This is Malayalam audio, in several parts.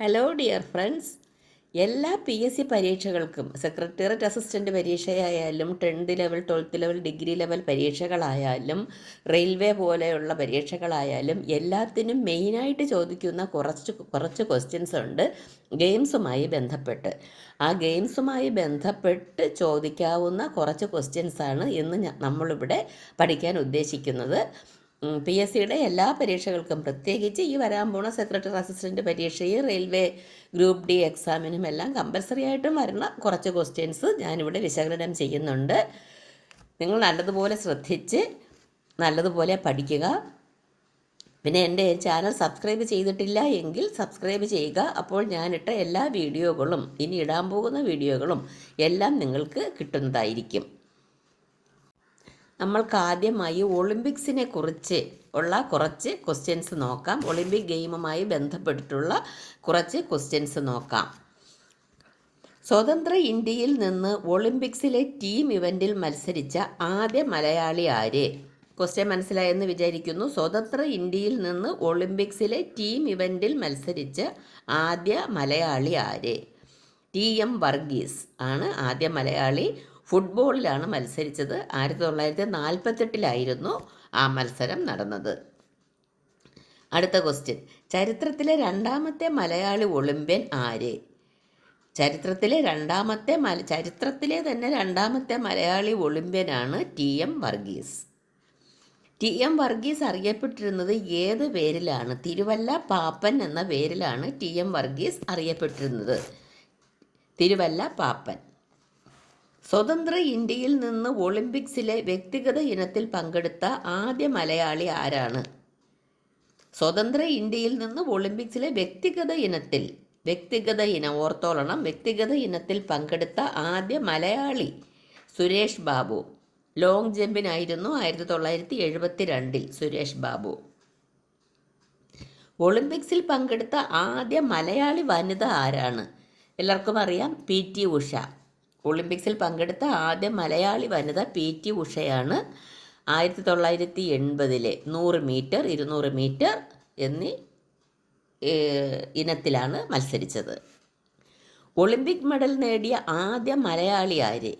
ഹലോ ഡിയർ ഫ്രണ്ട്സ് എല്ലാ പി എസ് സി പരീക്ഷകൾക്കും secretariat assistant പരീക്ഷയായാലും tenth level twelfth level degree level പരീക്ഷകളായാലും railway പോലെയുള്ള പരീക്ഷകളായാലും എല്ലാത്തിനും മെയിനായിട്ട് ചോദിക്കുന്ന കുറച്ച് കുറച്ച് ക്വസ്റ്റ്യൻസ് ഉണ്ട് ഗെയിംസുമായി ബന്ധപ്പെട്ട്. ആ ഗെയിംസുമായി ബന്ധപ്പെട്ട് ചോദിക്കാവുന്ന കുറച്ച് ക്വസ്റ്റ്യൻസാണ് ഇന്ന് നമ്മളിവിടെ പഠിക്കാൻ ഉദ്ദേശിക്കുന്നത്. പി എസ് സിയുടെ എല്ലാ പരീക്ഷകൾക്കും പ്രത്യേകിച്ച് ഈ വരാൻ പോണ സെക്രട്ടറി അസിസ്റ്റന്റ് പരീക്ഷയും റെയിൽവേ ഗ്രൂപ്പ് ഡി എക്സാമിനും എല്ലാം കമ്പൽസറി ആയിട്ടും വരുന്ന കുറച്ച് ക്വസ്റ്റ്യൻസ് ഞാനിവിടെ വിശകലനം ചെയ്യുന്നുണ്ട്. നിങ്ങൾ നല്ലതുപോലെ ശ്രദ്ധിച്ച് നല്ലതുപോലെ പഠിക്കുക. പിന്നെ എന്റെ ചാനൽ സബ്സ്ക്രൈബ് ചെയ്തിട്ടില്ല എങ്കിൽ സബ്സ്ക്രൈബ് ചെയ്യുക. അപ്പോൾ ഞാനിട്ട എല്ലാ വീഡിയോകളും ഇനി ഇടാൻ പോകുന്ന വീഡിയോകളും എല്ലാം നിങ്ങൾക്ക് കിട്ടുന്നതായിരിക്കും. നമ്മൾക്ക് ആദ്യമായി ഒളിമ്പിക്സിനെ കുറിച്ച് ഉള്ള കുറച്ച് ക്വസ്റ്റ്യൻസ് നോക്കാം. ഒളിമ്പിക് ഗെയിമുമായി ബന്ധപ്പെട്ടിട്ടുള്ള കുറച്ച് ക്വസ്റ്റ്യൻസ് നോക്കാം. സ്വതന്ത്ര ഇന്ത്യയിൽ നിന്ന് ഒളിമ്പിക്സിലെ ടീം ഇവന്റിൽ മത്സരിച്ച ആദ്യ മലയാളി ആര്? ക്വസ്റ്റ്യൻ മനസ്സിലായെന്ന് വിചാരിക്കുന്നു. സ്വതന്ത്ര ഇന്ത്യയിൽ നിന്ന് ഒളിമ്പിക്സിലെ ടീം ഇവന്റിൽ മത്സരിച്ച ആദ്യ മലയാളി ആര്? ടി എം വർഗീസ് ആണ് ആദ്യ മലയാളി. ഫുട്ബോളിലാണ് മത്സരിച്ചത്. ആയിരത്തി തൊള്ളായിരത്തി നാൽപ്പത്തെട്ടിലായിരുന്നു ആ മത്സരം നടന്നത്. അടുത്ത ക്വസ്റ്റ്യൻ ചരിത്രത്തിലെ രണ്ടാമത്തെ മലയാളി ഒളിമ്പ്യൻ ആര്? ചരിത്രത്തിലെ രണ്ടാമത്തെ മല ചരിത്രത്തിലെ തന്നെ രണ്ടാമത്തെ Malayali ഒളിമ്പ്യനാണ് T M Varghese. T M Varghese അറിയപ്പെട്ടിരുന്നത് ഏത് പേരിലാണ്? തിരുവല്ല പാപ്പൻ എന്ന പേരിലാണ് ടി എം വർഗീസ് അറിയപ്പെട്ടിരുന്നത്. തിരുവല്ല പാപ്പൻ. സ്വതന്ത്ര ഇന്ത്യയിൽ നിന്ന് ഒളിമ്പിക്സിലെ വ്യക്തിഗത ഇനത്തിൽ പങ്കെടുത്ത ആദ്യ മലയാളി ആരാണ്? സ്വതന്ത്ര ഇന്ത്യയിൽ നിന്ന് ഒളിമ്പിക്സിലെ വ്യക്തിഗത ഇനത്തിൽ വ്യക്തിഗത ഇനം ഓർത്തോളണം വ്യക്തിഗത ഇനത്തിൽ പങ്കെടുത്ത ആദ്യ മലയാളി സുരേഷ് ബാബു. ലോങ് ജമ്പിനായിരുന്നു ആയിരത്തി തൊള്ളായിരത്തി എഴുപത്തി രണ്ടിൽ സുരേഷ് ബാബു. ഒളിമ്പിക്സിൽ പങ്കെടുത്ത ആദ്യ മലയാളി വനിത ആരാണ്? എല്ലാവർക്കും അറിയാം പി ടി ഉഷ. ഒളിമ്പിക്സിൽ പങ്കെടുത്ത ആദ്യ മലയാളി വനിത പി ടി ഉഷയാണ് ആയിരത്തി തൊള്ളായിരത്തി എൺപതിലെ നൂറ് മീറ്റർ ഇരുന്നൂറ് മീറ്റർ എന്നീ ഇനത്തിലാണ് മത്സരിച്ചത്. ഒളിമ്പിക് മെഡൽ നേടിയ ആദ്യ മലയാളി ആര്?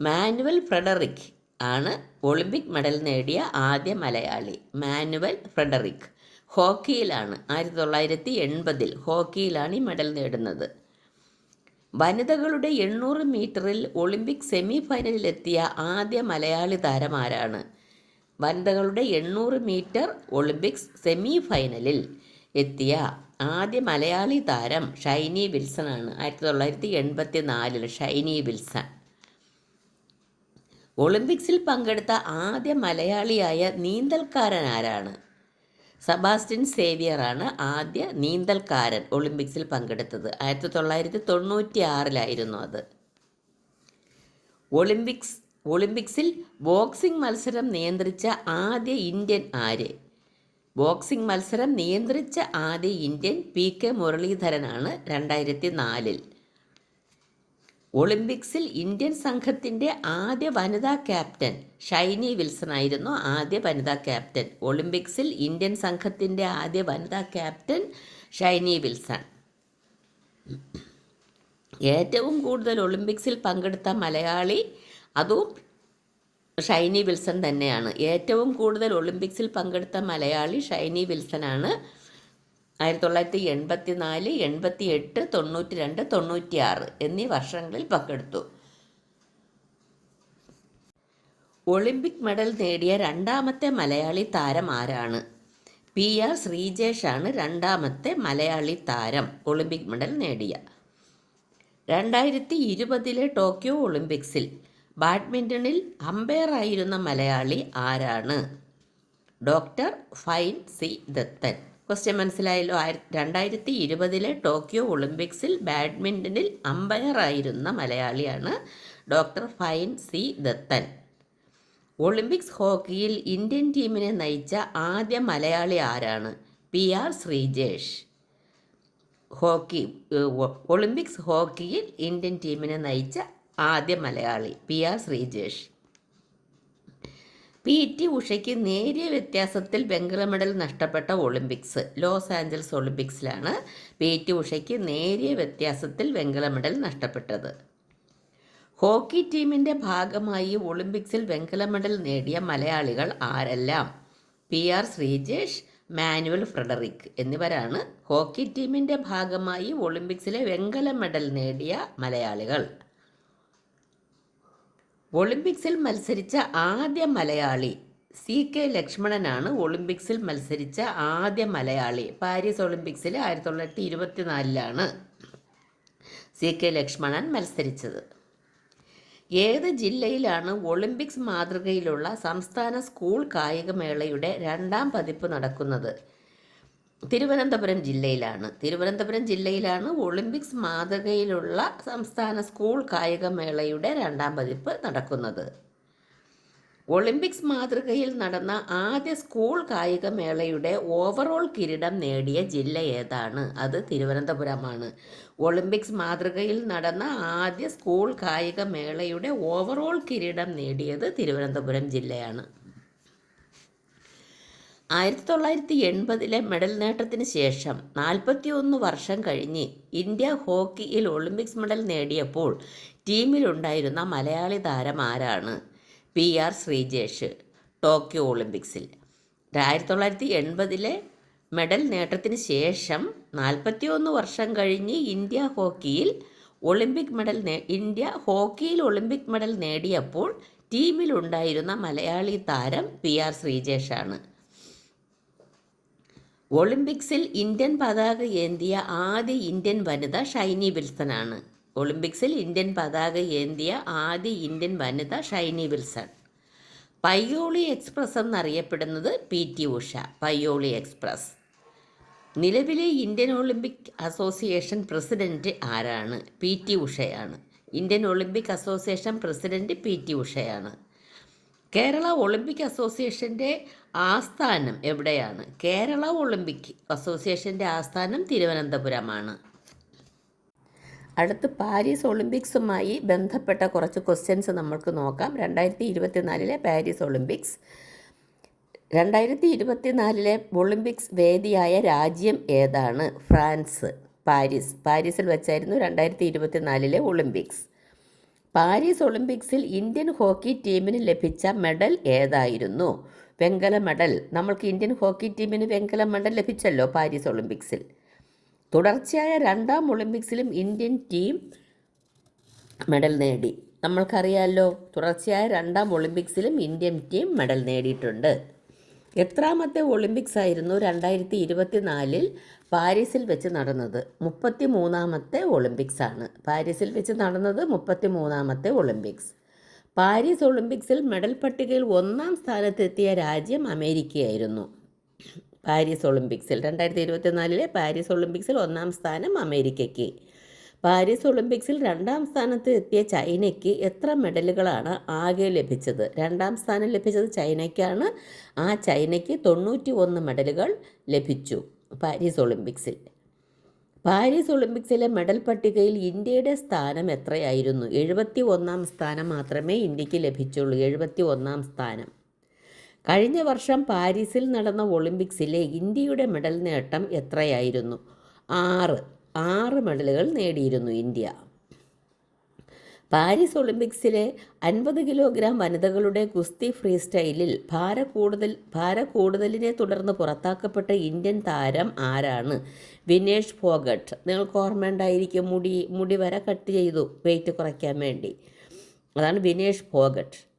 മാനുവൽ ഫ്രെഡറിക് ആണ് ഒളിമ്പിക് മെഡൽ നേടിയ ആദ്യ മലയാളി. Manual Frederick ഹോക്കിയിലാണ്. ആയിരത്തി തൊള്ളായിരത്തി എൺപതിൽ ഹോക്കിയിലാണ് ഈ മെഡൽ നേടുന്നത്. വനിതകളുടെ എണ്ണൂറ് മീറ്ററിൽ ഒളിമ്പിക് സെമി ഫൈനലിലെത്തിയ ആദ്യ മലയാളി താരം ആരാണ്? വനിതകളുടെ എണ്ണൂറ് മീറ്റർ ഒളിമ്പിക്സ് സെമി ഫൈനലിൽ എത്തിയ ആദ്യ മലയാളി താരം ഷൈനി വിൽസൺ ആണ് ആയിരത്തി തൊള്ളായിരത്തി എൺപത്തി നാലിൽ ഷൈനി വിൽസൺ. ഒളിമ്പിക്സിൽ പങ്കെടുത്ത ആദ്യ മലയാളിയായ നീന്തൽക്കാരൻ ആരാണ്? സബാസ്റ്റ്യൻ സേവിയറാണ് ആദ്യ നീന്തൽക്കാരൻ ഒളിമ്പിക്സിൽ പങ്കെടുത്തത്. ആയിരത്തി തൊള്ളായിരത്തി തൊണ്ണൂറ്റി ആറിലായിരുന്നു അത്. ഒളിമ്പിക്സ് ഒളിമ്പിക്സിൽ ബോക്സിംഗ് മത്സരം നിയന്ത്രിച്ച ആദ്യ ഇന്ത്യൻ ആര്? ബോക്സിംഗ് മത്സരം നിയന്ത്രിച്ച ആദ്യ ഇന്ത്യൻ പി കെ മുരളീധരനാണ് രണ്ടായിരത്തി നാലിൽ ഒളിമ്പിക്സിൽ ഇന്ത്യൻ സംഘത്തിന്റെ ആദ്യ വനിതാ ക്യാപ്റ്റൻ ഷൈനി വിൽസൺ ആയിരുന്നു ആദ്യ വനിതാ ക്യാപ്റ്റൻ. ഒളിമ്പിക്സിൽ ഇന്ത്യൻ സംഘത്തിന്റെ ആദ്യ വനിതാ ക്യാപ്റ്റൻ ഷൈനി വിൽസൺ. ഏറ്റവും കൂടുതൽ ഒളിമ്പിക്സിൽ പങ്കെടുത്ത മലയാളി അതും ഷൈനി വിൽസൺ തന്നെയാണ്. ഏറ്റവും കൂടുതൽ ഒളിമ്പിക്സിൽ പങ്കെടുത്ത മലയാളി ഷൈനി വിൽസൺ വിൽസനാണ് ആയിരത്തി തൊള്ളായിരത്തി എൺപത്തി നാല് എൺപത്തി എട്ട് തൊണ്ണൂറ്റി രണ്ട് തൊണ്ണൂറ്റി ആറ് എന്നീ വർഷങ്ങളിൽ പങ്കെടുത്തു. ഒളിമ്പിക് മെഡൽ നേടിയ രണ്ടാമത്തെ മലയാളി താരം ആരാണ്? പി ആർ ശ്രീജേഷാണ് രണ്ടാമത്തെ മലയാളി താരം ഒളിമ്പിക് മെഡൽ നേടിയ. രണ്ടായിരത്തി ഇരുപതിലെ ടോക്കിയോ ഒളിമ്പിക്സിൽ ബാഡ്മിന്റണിൽ അമ്പയറായിരുന്ന മലയാളി ആരാണ്? Doctor Fine C Dathan. Question മനസ്സിലായല്ലോ. ആയിര രണ്ടായിരത്തി ഇരുപതിലെ ടോക്കിയോ ഒളിമ്പിക്സിൽ ബാഡ്മിന്റണിൽ അമ്പയറായിരുന്ന മലയാളിയാണ് doctor Fine C Dathan. Olympics ഹോക്കിയിൽ ഇന്ത്യൻ ടീമിനെ നയിച്ച ആദ്യ മലയാളി ആരാണ്? P R Sreejesh. Hockey Olympics ഹോക്കിയിൽ ഇന്ത്യൻ ടീമിനെ നയിച്ച ആദ്യ Malayali P R Sreejesh. P T ഉഷയ്ക്ക് നേരിയ വ്യത്യാസത്തിൽ വെങ്കല മെഡൽ നഷ്ടപ്പെട്ട ഒളിമ്പിക്സ് ലോസ് ആഞ്ചൽസ് ഒളിമ്പിക്സിലാണ് പി ടി ഉഷയ്ക്ക് നേരിയ വ്യത്യാസത്തിൽ വെങ്കല മെഡൽ നഷ്ടപ്പെട്ടത്. ഹോക്കി ടീമിന്റെ ഭാഗമായി ഒളിമ്പിക്സിൽ വെങ്കല മെഡൽ നേടിയ മലയാളികൾ ആരെല്ലാം? പി ആർ ശ്രീജേഷ് മാനുവൽ ഫ്രെഡറിക് എന്നിവരാണ് ഹോക്കി ടീമിന്റെ ഭാഗമായി ഒളിമ്പിക്സിലെ വെങ്കല മെഡൽ നേടിയ മലയാളികൾ. ഒളിമ്പിക്സിൽ മത്സരിച്ച ആദ്യ മലയാളി സി കെ ലക്ഷ്മണനാണ് ഒളിമ്പിക്സിൽ മത്സരിച്ച ആദ്യ മലയാളി. പാരീസ് ഒളിമ്പിക്സിൽ ആയിരത്തി തൊള്ളായിരത്തി ഇരുപത്തിനാലിലാണ് സി കെ ലക്ഷ്മണൻ മത്സരിച്ചത്. ഏത് ജില്ലയിലാണ് ഒളിമ്പിക്സ് മാതൃകയിലുള്ള സംസ്ഥാന സ്കൂൾ കായികമേളയുടെ രണ്ടാം പതിപ്പ് നടക്കുന്നത്? തിരുവനന്തപുരം ജില്ലയിലാണ്. തിരുവനന്തപുരം ജില്ലയിലാണ് ഒളിമ്പിക്സ് മാതൃകയിലുള്ള സംസ്ഥാന സ്കൂൾ കായികമേളയുടെ രണ്ടാം പതിപ്പ് നടക്കുന്നത്. ഒളിമ്പിക്സ് മാതൃകയിൽ നടന്ന ആദ്യ സ്കൂൾ കായികമേളയുടെ ഓവറോൾ കിരീടം നേടിയ ജില്ല ഏതാണ്? അത് തിരുവനന്തപുരമാണ്. ഒളിമ്പിക്സ് മാതൃകയിൽ നടന്ന ആദ്യ സ്കൂൾ കായികമേളയുടെ ഓവറോൾ കിരീടം നേടിയത് തിരുവനന്തപുരം ജില്ലയാണ്. ആയിരത്തി തൊള്ളായിരത്തി എൺപതിലെ മെഡൽ നേട്ടത്തിന് ശേഷം നാൽപ്പത്തിയൊന്ന് വർഷം കഴിഞ്ഞ് ഇന്ത്യ ഹോക്കിയിൽ ഒളിമ്പിക്സ് മെഡൽ നേടിയപ്പോൾ ടീമിലുണ്ടായിരുന്ന മലയാളി താരം ആരാണ്? പി ആർ ശ്രീജേഷ് ടോക്കിയോ ഒളിമ്പിക്സിൽ. ആയിരത്തി തൊള്ളായിരത്തി എൺപതിലെ മെഡൽ നേട്ടത്തിന് ശേഷം നാൽപ്പത്തിയൊന്ന് വർഷം കഴിഞ്ഞ് ഇന്ത്യ ഹോക്കിയിൽ ഒളിമ്പിക് മെഡൽ ഇന്ത്യ ഹോക്കിയിൽ ഒളിമ്പിക് മെഡൽ നേടിയപ്പോൾ ടീമിലുണ്ടായിരുന്ന മലയാളി താരം പി ആർ ശ്രീജേഷാണ്. ഒളിമ്പിക്സിൽ ഇന്ത്യൻ പതാക ഏന്തിയ ആദ്യ ഇന്ത്യൻ വനിത ഷൈനി വിൽസനാണ് ഒളിമ്പിക്സിൽ ഇന്ത്യൻ പതാക ഏന്തിയ ആദ്യ ഇന്ത്യൻ വനിത ഷൈനി വിൽസൺ. പയ്യോളി എക്സ്പ്രസ് എന്നറിയപ്പെടുന്നത് P T Usha Payyoli express. നിലവിലെ ഇന്ത്യൻ ഒളിമ്പിക് അസോസിയേഷൻ പ്രസിഡന്റ് ആരാണ്? P T ഉഷയാണ്. Indian Olympic association president P T ഉഷയാണ്. Kerala Olympic അസോസിയേഷന്റെ ആസ്ഥാനം എവിടെയാണ്? കേരള ഒളിമ്പിക് അസോസിയേഷന്റെ ആസ്ഥാനം തിരുവനന്തപുരമാണ്. അടുത്ത് പാരീസ് ഒളിമ്പിക്സുമായി ബന്ധപ്പെട്ട കുറച്ച് ക്വസ്റ്റ്യൻസ് നമുക്ക് നോക്കാം. രണ്ടായിരത്തി ഇരുപത്തിനാലിലെ പാരീസ് ഒളിമ്പിക്സ്. രണ്ടായിരത്തി ഇരുപത്തിനാലിലെ ഒളിമ്പിക്സ് വേദിയായ രാജ്യം ഏതാണ്? ഫ്രാൻസ്. പാരീസ്. പാരീസിൽ വെച്ചായിരുന്നു രണ്ടായിരത്തി ഇരുപത്തിനാലിലെ ഒളിമ്പിക്സ്. പാരീസ് ഒളിമ്പിക്സിൽ ഇന്ത്യൻ ഹോക്കി ടീമിന് ലഭിച്ച മെഡൽ ഏതായിരുന്നു? വെങ്കല മെഡൽ. നമ്മൾക്ക് ഇന്ത്യൻ ഹോക്കി ടീമിന് വെങ്കല മെഡൽ ലഭിച്ചല്ലോ പാരീസ് ഒളിമ്പിക്സിൽ. തുടർച്ചയായ രണ്ടാം ഒളിമ്പിക്സിലും ഇന്ത്യൻ ടീം മെഡൽ നേടി. നമ്മൾക്കറിയാമല്ലോ തുടർച്ചയായ രണ്ടാം ഒളിമ്പിക്സിലും ഇന്ത്യൻ ടീം മെഡൽ നേടിയിട്ടുണ്ട്. എത്രാമത്തെ ഒളിമ്പിക്സ് ആയിരുന്നു രണ്ടായിരത്തി ഇരുപത്തിനാലിൽ പാരീസിൽ വെച്ച് നടന്നത്. മുപ്പത്തി മൂന്നാമത്തെ ഒളിമ്പിക്സ് ആണ്. പാരീസിൽ വെച്ച് നടന്നത് മുപ്പത്തി മൂന്നാമത്തെ ഒളിമ്പിക്സ്. പാരീസ് ഒളിമ്പിക്സിൽ മെഡൽ പട്ടികയിൽ ഒന്നാം സ്ഥാനത്തെത്തിയ രാജ്യം അമേരിക്കയായിരുന്നു. പാരീസ് ഒളിമ്പിക്സിൽ രണ്ടായിരത്തി ഇരുപത്തിനാലിലെ പാരീസ് ഒളിമ്പിക്സിൽ ഒന്നാം സ്ഥാനം അമേരിക്കയ്ക്ക്. പാരീസ് ഒളിമ്പിക്സിൽ രണ്ടാം സ്ഥാനത്ത് എത്തിയ ചൈനയ്ക്ക് എത്ര മെഡലുകളാണ് ആകെ ലഭിച്ചത്? രണ്ടാം സ്ഥാനം ലഭിച്ചത് ചൈനയ്ക്കാണ്. ആ ചൈനയ്ക്ക് തൊണ്ണൂറ്റി ഒന്ന് മെഡലുകൾ ലഭിച്ചു പാരീസ് ഒളിമ്പിക്സിൽ. പാരീസ് ഒളിമ്പിക്സിലെ മെഡൽ പട്ടികയിൽ ഇന്ത്യയുടെ സ്ഥാനം എത്രയായിരുന്നു? എഴുപത്തി ഒന്നാം സ്ഥാനം മാത്രമേ ഇന്ത്യയ്ക്ക് ലഭിച്ചുള്ളൂ. എഴുപത്തി ഒന്നാം സ്ഥാനം. കഴിഞ്ഞ വർഷം പാരീസിൽ നടന്ന ഒളിമ്പിക്സിലെ ഇന്ത്യയുടെ മെഡൽ നേട്ടം എത്രയായിരുന്നു? ആറ്. ആറ് മെഡലുകൾ നേടിയിരുന്നു ഇന്ത്യ. പാരീസ് ഒളിമ്പിക്സിലെ അൻപത് കിലോഗ്രാം വനിതകളുടെ കുസ്തി ഫ്രീ സ്റ്റൈലിൽ ഭാര കൂടുതൽ ഭാര കൂടുതലിനെ തുടർന്ന് പുറത്താക്കപ്പെട്ട ഇന്ത്യൻ താരം ആരാണ്? വിനേഷ് ഫോഗട്ട്. നിങ്ങൾക്ക് ഓർമ്മയുണ്ടായിരിക്കും മുടി മുടി വരെ കട്ട് ചെയ്തു വെയിറ്റ് കുറയ്ക്കാൻ വേണ്ടി. അതാണ് വിനേഷ് ഫോഗട്ട്.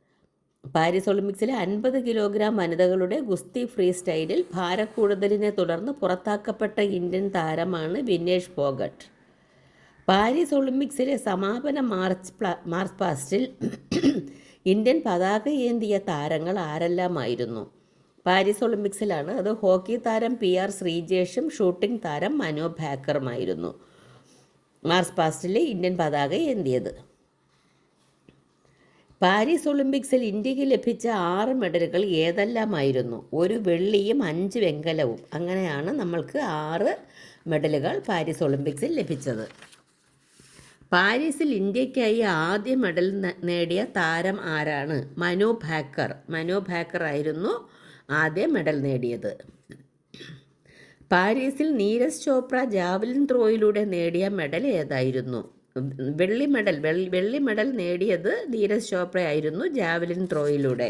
പാരീസ് ഒളിമ്പിക്സിലെ അൻപത് കിലോഗ്രാം വനിതകളുടെ ഗുസ്തി ഫ്രീ സ്റ്റൈലിൽ ഭാരക്കൂടുതലിനെ തുടർന്ന് പുറത്താക്കപ്പെട്ട ഇന്ത്യൻ താരമാണ് വിനേഷ് ഫോഗട്ട് പാരീസ് ഒളിമ്പിക്സിലെ സമാപന മാർച്ച് മാർച്ച് പാസ്റ്റിൽ ഇന്ത്യൻ പതാക ഏന്തിയ താരങ്ങൾ ആരെല്ലാമായിരുന്നു? പാരീസ് ഒളിമ്പിക്സിലാണ് അത് ഹോക്കി താരം പി ആർ ശ്രീജേഷും ഷൂട്ടിംഗ് താരം മനോ ഭാക്കറുമായിരുന്നു. മാർച്ച് പാസ്റ്റിലെ ഇന്ത്യൻ പതാക ഏന്തിയത് പാരീസ് ഒളിമ്പിക്സിൽ ഇന്ത്യയ്ക്ക് ലഭിച്ച ആറ് മെഡലുകൾ ഏതെല്ലാമായിരുന്നു? ഒരു വെള്ളിയും അഞ്ച് വെങ്കലവും. അങ്ങനെയാണ് നമ്മൾക്ക് ആറ് മെഡലുകൾ പാരീസ് ഒളിമ്പിക്സിൽ ലഭിച്ചത്. പാരീസിൽ ഇന്ത്യക്കായി ആദ്യ മെഡൽ നേടിയ താരം ആരാണ്? മനു ഭാക്കർ. മനു ഭാക്കർ ആയിരുന്നു ആദ്യ മെഡൽ നേടിയത്. പാരീസിൽ നീരജ് ചോപ്ര ജാവലിൻ ത്രോയിലൂടെ നേടിയ മെഡൽ ഏതായിരുന്നു? വെള്ളി മെഡൽ വെള്ളി മെഡൽ നേടിയത് നീരജ് ചോപ്ര ആയിരുന്നു ജാവലിൻ ത്രോയിലൂടെ.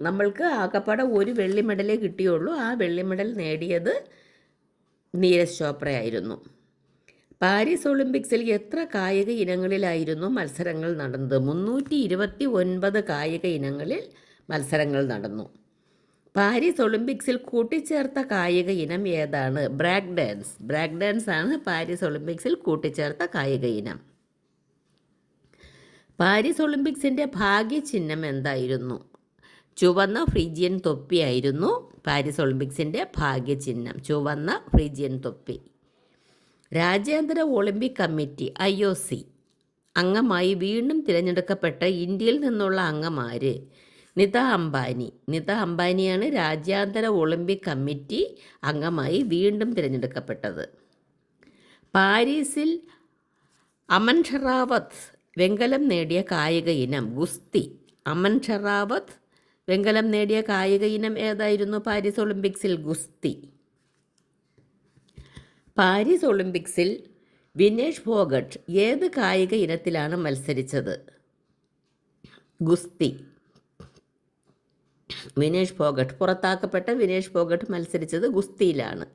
നമ്മൾക്ക് ആകപ്പാടെ ഒരു വെള്ളി മെഡലേ കിട്ടിയുള്ളൂ. ആ വെള്ളി മെഡൽ നേടിയത് നീരജ് ചോപ്ര ആയിരുന്നു. പാരീസ് ഒളിമ്പിക്സിൽ എത്ര കായിക ഇനങ്ങളിലായിരുന്നു മത്സരങ്ങൾ നടന്നത്? മുന്നൂറ്റി ഇരുപത്തി ഒൻപത് കായിക ഇനങ്ങളിൽ മത്സരങ്ങൾ നടന്നു. പാരീസ് ഒളിമ്പിക്സിൽ കൂട്ടിച്ചേർത്ത കായിക ഇനം ഏതാണ്? Break dance. ബ്രാക്ക് ഡാൻസ് ആണ് പാരീസ് ഒളിമ്പിക്സിൽ കൂട്ടിച്ചേർത്ത കായിക ഇനം. പാരീസ് ഒളിമ്പിക്സിന്റെ ഭാഗ്യചിഹ്നം എന്തായിരുന്നു? ചുവന്ന ഫ്രിജിയൻ തൊപ്പിയായിരുന്നു പാരീസ് ഒളിമ്പിക്സിന്റെ ഭാഗ്യചിഹ്നം. ചുവന്ന ഫ്രിജിയൻ തൊപ്പി. രാജ്യാന്തര Olympic committee I O C. അംഗമായി വീണ്ടും തിരഞ്ഞെടുക്കപ്പെട്ട ഇന്ത്യയിൽ നിന്നുള്ള അംഗമാര് നിത അംബാനി. നിത അംബാനിയാണ് രാജ്യാന്തര ഒളിമ്പിക് കമ്മിറ്റി അംഗമായി വീണ്ടും തിരഞ്ഞെടുക്കപ്പെട്ടത്. പാരീസിൽ അമൻ ഷറാവത്ത് വെങ്കലം നേടിയ കായിക ഇനം ഗുസ്തി. അമൻ ഷറാവത്ത് വെങ്കലം നേടിയ കായിക ഇനം ഏതായിരുന്നു? പാരീസ് ഒളിമ്പിക്സിൽ ഗുസ്തി. പാരീസ് ഒളിമ്പിക്സിൽ വിനേഷ് ഫോഗട്ട് ഏത് കായിക ഇനത്തിലാണ് മത്സരിച്ചത്? ഗുസ്തി. വിനേഷ് ഫോഗട്ട് പുറത്താക്കപ്പെട്ട വിനേഷ് ഫോഗട്ട് മത്സരിച്ചത് ഗുസ്തിയിലാണ്.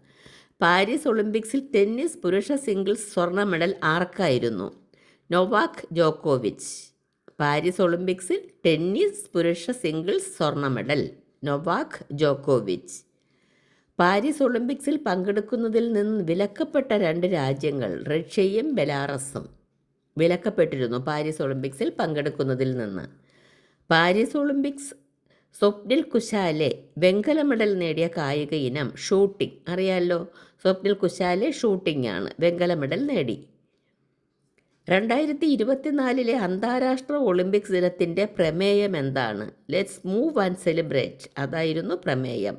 പാരീസ് ഒളിമ്പിക്സിൽ ടെന്നീസ് പുരുഷ സിംഗിൾസ് സ്വർണ മെഡൽ ആർക്കായിരുന്നു? നൊവാക് ജോക്കോവിച്ച്. പാരീസ് ഒളിമ്പിക്സിൽ ടെന്നീസ് പുരുഷ സിംഗിൾസ് സ്വർണ മെഡൽ നൊവാക് ജോക്കോവിച്ച്. പാരീസ് ഒളിമ്പിക്സിൽ പങ്കെടുക്കുന്നതിൽ നിന്ന് വിലക്കപ്പെട്ട രണ്ട് രാജ്യങ്ങൾ റഷ്യയും ബെലാറസും. വിലക്കപ്പെട്ടിരുന്നു പാരീസ് ഒളിമ്പിക്സിൽ പങ്കെടുക്കുന്നതിൽ നിന്ന്. പാരീസ് ഒളിമ്പിക്സ് സ്വപ്നിൽ കുശാലെ വെങ്കല മെഡൽ നേടിയ കായിക ഇനം ഷൂട്ടിംഗ്. അറിയാലോ? സ്വപ്നിൽ കുശാലെ ഷൂട്ടിംഗ് ആണ് വെങ്കല മെഡൽ നേടി. രണ്ടായിരത്തി ഇരുപത്തിനാലിലെ അന്താരാഷ്ട്ര ഒളിമ്പിക്സ് ദിനത്തിന്റെ പ്രമേയം എന്താണ്? ലെറ്റ്സ് മൂവ് ആൻഡ് സെലിബ്രേറ്റ് അതായിരുന്നു പ്രമേയം.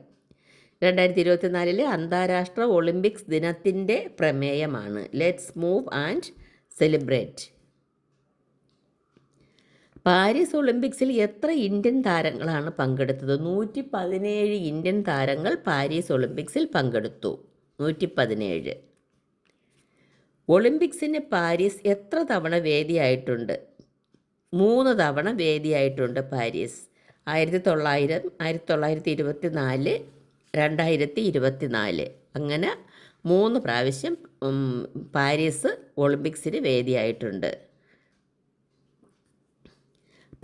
രണ്ടായിരത്തി ഇരുപത്തിനാലിലെ അന്താരാഷ്ട്ര ഒളിമ്പിക്സ് ദിനത്തിന്റെ പ്രമേയമാണ്. Let's move and celebrate Paris ഒളിമ്പിക്സിൽ എത്ര ഇന്ത്യൻ താരങ്ങളാണ് പങ്കെടുത്തത്? നൂറ്റി പതിനേഴ് ഇന്ത്യൻ താരങ്ങൾ പാരീസ് ഒളിമ്പിക്സിൽ പങ്കെടുത്തു. നൂറ്റി പതിനേഴ് ഒളിമ്പിക്സിന് പാരീസ് എത്ര തവണ വേദിയായിട്ടുണ്ട്? മൂന്ന് തവണ വേദിയായിട്ടുണ്ട് പാരീസ്. ആയിരത്തി തൊള്ളായിരം ആയിരത്തി തൊള്ളായിരത്തി ഇരുപത്തി നാല് രണ്ടായിരത്തി ഇരുപത്തി നാല് അങ്ങനെ മൂന്ന് പ്രാവശ്യം പാരീസ് ഒളിമ്പിക്സിന് വേദിയായിട്ടുണ്ട്.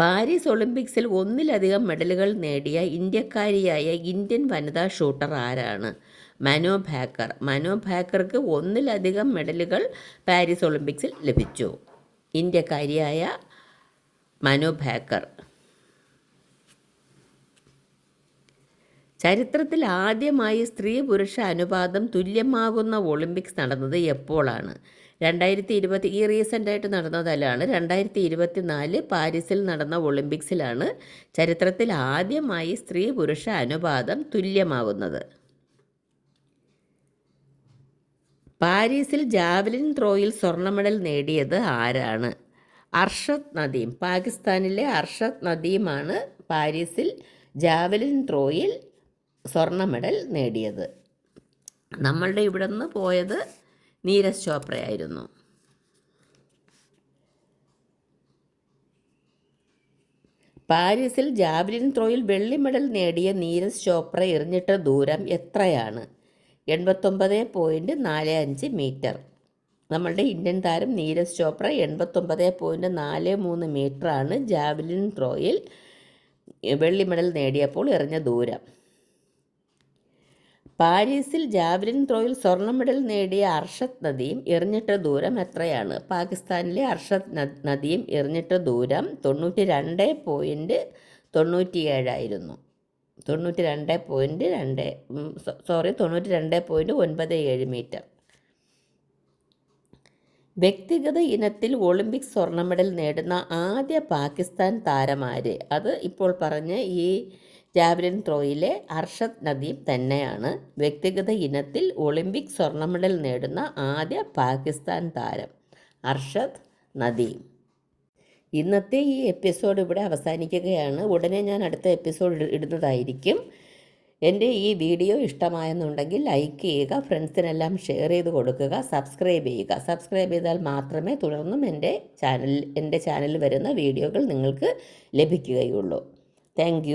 പാരീസ് ഒളിമ്പിക്സിൽ ഒന്നിലധികം മെഡലുകൾ നേടിയ ഇന്ത്യക്കാരിയായ ഇന്ത്യൻ വനിതാ ഷൂട്ടർ ആരാണ്? മനോ ഭാക്കർ. മനോ ഭാക്കർക്ക് ഒന്നിലധികം മെഡലുകൾ പാരീസ് ഒളിമ്പിക്സിൽ ലഭിച്ചു. ഇന്ത്യക്കാരിയായ മനോ ഭാക്കർ. ചരിത്രത്തിൽ ആദ്യമായി സ്ത്രീ പുരുഷ അനുപാതം തുല്യമാകുന്ന ഒളിമ്പിക്സ് നടന്നത് എപ്പോഴാണ്? രണ്ടായിരത്തി ഇരുപത്തി ഈ റീസെന്റായിട്ട് നടന്നതല്ലാണ് രണ്ടായിരത്തി ഇരുപത്തി നാല് പാരീസിൽ നടന്ന ഒളിമ്പിക്സിലാണ് ചരിത്രത്തിൽ ആദ്യമായി സ്ത്രീ പുരുഷ അനുപാതം തുല്യമാവുന്നത്. പാരീസിൽ ജാവലിൻ ത്രോയിൽ സ്വർണ മെഡൽ നേടിയത് ആരാണ്? അർഷദ് നദീം. പാകിസ്ഥാനിലെ അർഷദ് നദീമാണ് പാരീസിൽ ജാവലിൻ ത്രോയിൽ സ്വർണ മെഡൽ നേടിയത്. നമ്മളുടെ ഇവിടെ നിന്ന് പോയത് നീരജ് ചോപ്രയായിരുന്നു. പാരീസിൽ ജാവലിൻ ത്രോയിൽ വെള്ളി മെഡൽ നേടിയ നീരജ് ചോപ്ര എറിഞ്ഞിട്ട ദൂരം എത്രയാണ്? എൺപത്തൊമ്പത് പോയിന്റ് നാല് അഞ്ച് മീറ്റർ നമ്മളുടെ ഇന്ത്യൻ താരം നീരജ് ചോപ്ര എൺപത്തൊമ്പത് പോയിന്റ് നാല് മൂന്ന് മീറ്ററാണ് ജാവലിൻ ത്രോയിൽ വെള്ളി മെഡൽ നേടിയപ്പോൾ എറിഞ്ഞ ദൂരം. പാരീസിൽ ജാവലിൻ ത്രോയിൽ സ്വർണ മെഡൽ നേടിയ അർഷദ് നദിയും എറിഞ്ഞിട്ട ദൂരം എത്രയാണ്? പാകിസ്ഥാനിലെ അർഷദ് നദിയും എറിഞ്ഞിട്ട ദൂരം തൊണ്ണൂറ്റി രണ്ട് പോയിന്റ് തൊണ്ണൂറ്റിയേഴായിരുന്നു തൊണ്ണൂറ്റി രണ്ട് പോയിന്റ് രണ്ട് സോറി തൊണ്ണൂറ്റി രണ്ട് പോയിന്റ് ഒൻപത് ഏഴ് മീറ്റർ. വ്യക്തിഗത ഇനത്തിൽ ഒളിമ്പിക് സ്വർണ മെഡൽ നേടുന്ന ആദ്യ പാകിസ്ഥാൻ താരമാര്? അത് ഇപ്പോൾ പറഞ്ഞ് ഈ ജാവലിൻ ത്രോയിലെ അർഷദ് നദീം തന്നെയാണ് വ്യക്തിഗത ഇനത്തിൽ ഒളിമ്പിക് സ്വർണ മെഡൽ നേടുന്ന ആദ്യ പാകിസ്ഥാൻ താരം അർഷദ് നദീം. ഇന്നത്തെ ഈ എപ്പിസോഡ് ഇവിടെ അവസാനിക്കുകയാണ്. ഉടനെ ഞാൻ അടുത്ത എപ്പിസോഡ് ഇടുന്നതായിരിക്കും. എന്റെ ഈ വീഡിയോ ഇഷ്ടമായെന്നുണ്ടെങ്കിൽ ലൈക്ക് ചെയ്യുക ഫ്രണ്ട്സിനെല്ലാം ഷെയർ ചെയ്ത് കൊടുക്കുക സബ്സ്ക്രൈബ് ചെയ്യുക. സബ്സ്ക്രൈബ് ചെയ്താൽ മാത്രമേ തുടർന്നും എന്റെ ചാനൽ എന്റെ ചാനലിൽ വരുന്ന വീഡിയോകൾ നിങ്ങൾക്ക് ലഭിക്കുകയുള്ളൂ. താങ്ക്